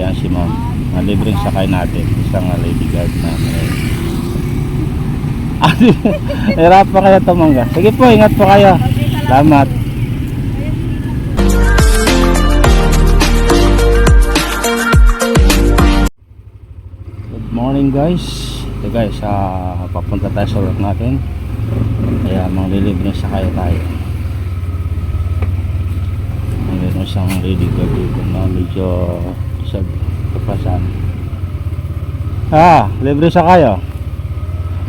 Yan si ma'am. Uh, libreng sakay natin. Isang uh, lady guard na. Ah, Hirap pa kayo tumangga. Sige po, ingat po kayo. Salamat. Good morning guys. Ito guys, ah, papunta tayo sa work natin. Kaya manglilibre sa kaya tayo. Mayroon siyang lady guard dito na medyo sa kapasan. Ah, libre sa kayo.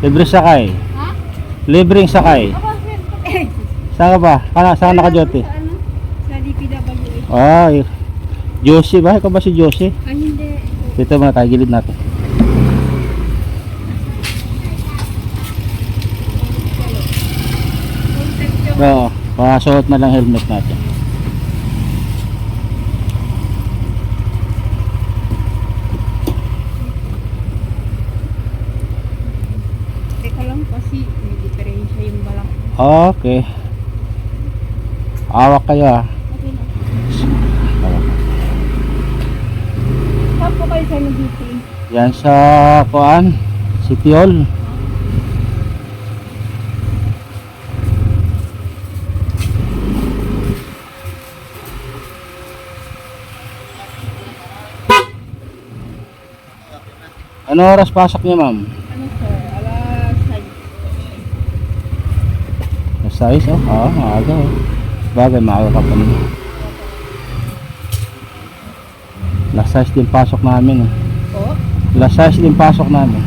Libre sakay. Ha? Libreng sakay. Saan ka ba? Kana, saan naka-duty? Sa ano? Sa DPWH. Ay, Josie ba? Ikaw ba si Josie? Ay, hindi. Dito muna tayo, gilid natin. Oo, pasuot na lang helmet natin. Teka lang kasi may diferensya yung balak. Okay. Awak kayo ah. Saan po kayo sa duty? Yan sa kuan, City Hall. Ano oras pasok niya, ma'am? 6. Sa size, oh. Ah, maaga, oh. Bagay, maaga ka pa naman. Last size din pasok namin, eh. Po? Last size din pasok namin.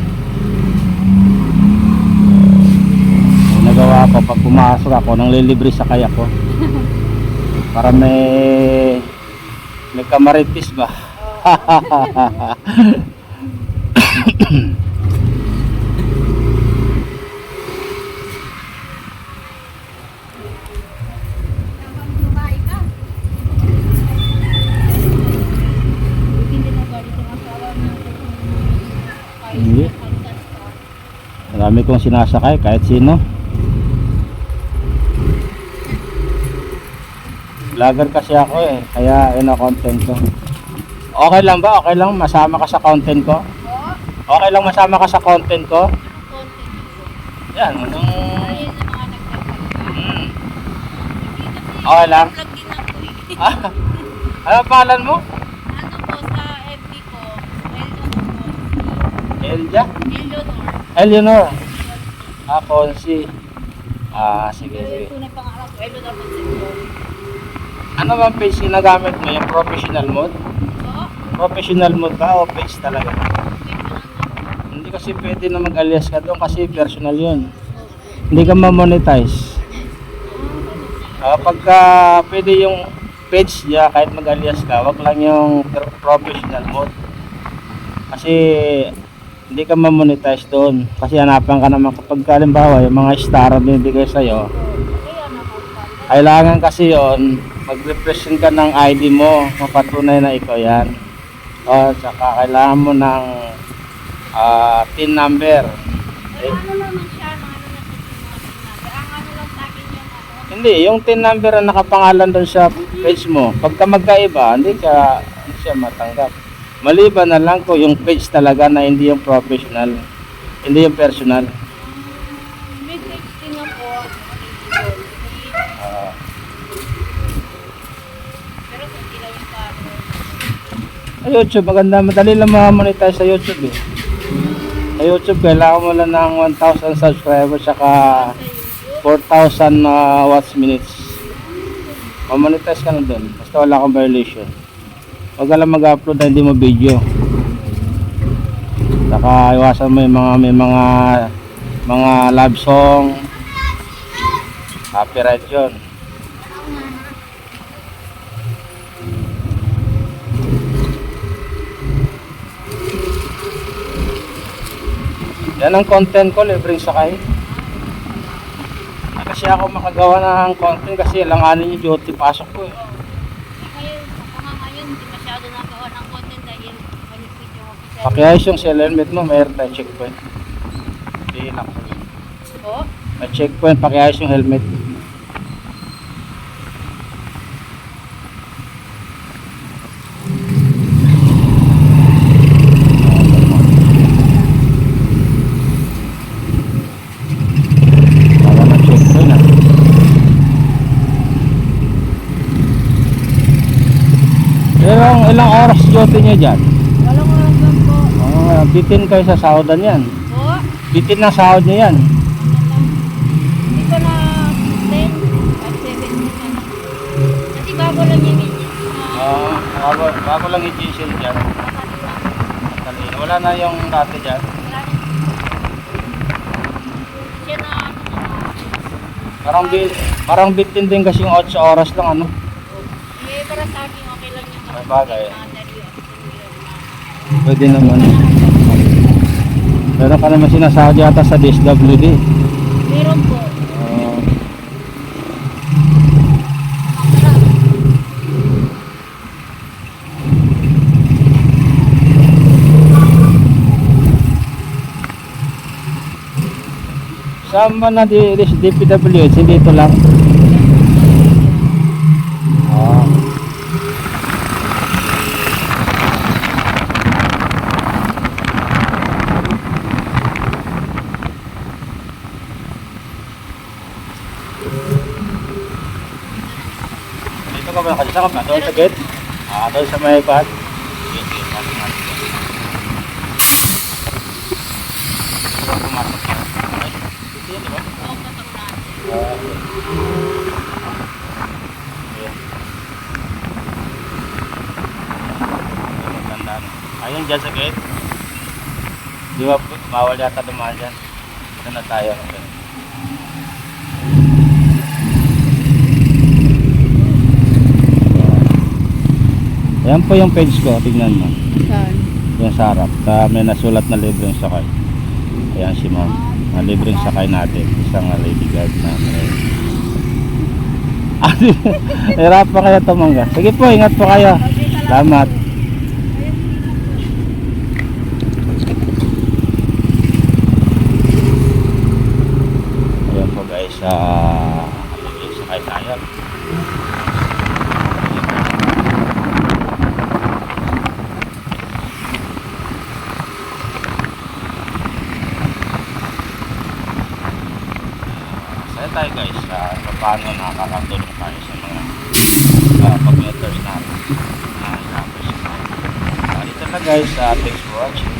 Nagawa ko pag pumasok ako nang lilibre sa kaya ko. Para may may kamaritis ba? Lumaay ka. Hindi na galit yung asawa niya. Kahit Hindi. nakaltas ka. Marami kong sinasakay kahit sino. Vlogger kasi ako eh, kaya yun ang content ko. Okay lang ba? Okay lang masama ka sa content ko? Okay lang masama ka sa content ko? Yan, nagpapagpapag. Hmm. Okay lang? Eh. Ah, ano ang pangalan mo? Ano po sa FB ko? Eleanor po. Elja? Eleanor. Ah, Consi. Ah, sige, sige. tunay pangalan ko, Eleanor. Ano bang page ginagamit mo? Yung professional mode? Po? Professional mode ba o page talaga? Hindi kasi pwede na mag-alias ka doon kasi personal yun. Hindi ka ma-monetize. Ah, pagka pwede yung page niya kahit mag-alias ka, wag lang yung pro- professional mode. Kasi hindi ka ma-monetize doon. Kasi hanapan ka naman kapag halimbawa yung mga star na binibigay sa'yo, kailangan kasi yon mag-represent ka ng ID mo, mapatunay na ikaw yan. O, saka kailangan mo ng ah, TIN number. Ano naman siya. Hindi, yung TIN number na nakapangalan doon sa page mo, pagka magkaiba, hindi ka hindi siya matanggap. Maliban na lang ko yung page talaga na hindi yung professional, hindi yung personal. May grades din ako. Ah, Pero hindi lang yung paro. sa YouTube, maganda, madali lang ma-monetize sa YouTube eh. Sa YouTube, kailangan mo lang ng 1,000 subscribers saka Sa YouTube. 4,000 uh, watts minutes. Mamonetize ka na doon. Basta wala kang violation. Huwag lang mag-upload na hindi mo video. Saka iwasan mo yung mga may mga mga love song. Copyright yun. Yan ang content ko, libreng sakay. Kasi ako makagawa ng content kasi langanin yung duty pasok ko eh. Pakiayos yung cell helmet mo, mayroon tayo checkpoint. Hindi lang. Po? May checkpoint, pakiayos yung helmet. Ilang, ah. ilang oras duty nyo dyan? Bitin kayo sa sahodan yan. Po? Bitin ng sahod nyo yan. Ko na 10 at 7 na. Kasi bago lang yung medyo. Ah, bago, bago lang i-diesel dyan. Talino. Wala na yung dati dyan. Siya na na. Parang, bi parang bitin din kasi yung 8 oras lang ano. Eh, para sa akin okay lang yung May bagay. Pwede naman. Meron ka naman sinasahod yata sa DSWD. Meron po. Ah, Saan ba na di, di, DPWH? Hindi ito lang. Ah. Dito ka ba nakasya ka ba? Doon sa gate? Ah, doon sa may pad? Ayun dyan sa gate. Di ba bawal yata dumaan dyan? Ito na tayo. Ayan po yung page ko, tingnan mo. Saan? Yung sa harap. Ta, may nasulat na libreng sakay. Ayan si ma'am. Na libreng sakay natin. Isang lady guard namin. Ah, Hirap pa kayo tumangga. Sige po, ingat po kayo. Salamat. Ayan po guys. Uh, libreng sakay tayo. Saya tayo guys uh, paano nakakatulong tayo sa mga uh, pag-meters natin. Uh, tapos, uh, dito na guys, uh, thanks for watching.